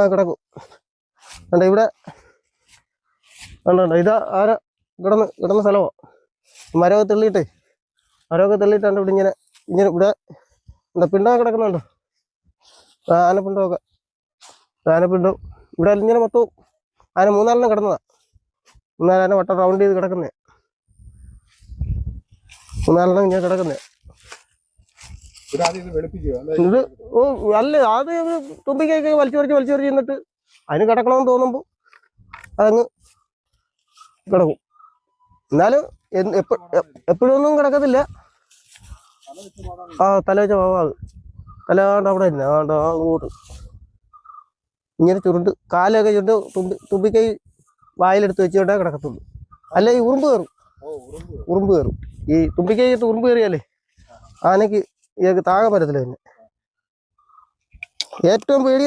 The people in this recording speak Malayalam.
ആ കിടക്കും. കണ്ട ഇവിടെ കണ്ടോ ഇതാ ആര കിടന്ന് കിടന്ന സ്ഥലമോ. മരമൊക്കെ തെള്ളിയിട്ടേ മരമൊക്കെ തെള്ളിയിട്ടാണ് ഇവിടെ ഇങ്ങനെ ഇങ്ങനെ ഇവിടെ എന്താ പിണ്ടാ കിടക്കുന്നുണ്ടോ? ആനപ്പിണ്ടൊക്കെ ആനപ്പിണ്ടം ഇവിടെ ഇങ്ങനെ മൊത്തവും ആന മൂന്നാലെണ്ണം കിടന്നതാ. മൂന്നാലാന വട്ടം റൗണ്ട് ചെയ്ത് കിടക്കുന്നേ. മൂന്നാലെണ്ണം ഇങ്ങനെ കിടക്കുന്നേ. ഇത്? ഓ അല്ല അത് തുമ്പിക്കൊക്കെ വലിച്ചു വരച്ച് വലിച്ചു വരച്ച് ചെന്നിട്ട് അതിന് കിടക്കണമെന്ന് തോന്നുമ്പോൾ അതങ്ങ് കിടക്കും. എന്നാലും എപ്പോഴൊന്നും കിടക്കത്തില്ല. ആ തല വെച്ച പാവാത് തല ആണ്ട് അവിടെ ഇരുന്ന് ആണ്ട് ആ അങ്ങോട്ട്. ഇങ്ങനെ ചുരുണ്ട് കാലൊക്കെ ചുരുണ്ട് തുമ്പി തുമ്പിക്കൈ വായിലെടുത്ത് വെച്ചുകൊണ്ടേ കിടക്കത്തുള്ളൂ. അല്ല ഈ ഉറുമ്പ് കയറും. ഉറുമ്പ് ഉറുമ്പ് കയറും. ഈ തുമ്പിക്കൈ ഉറുമ്പ് കയറിയാലേ ആനയ്ക്ക് ഇയാൾക്ക് താഴെ പറ്റത്തില്ല പിന്നെ. ഏറ്റവും പേടി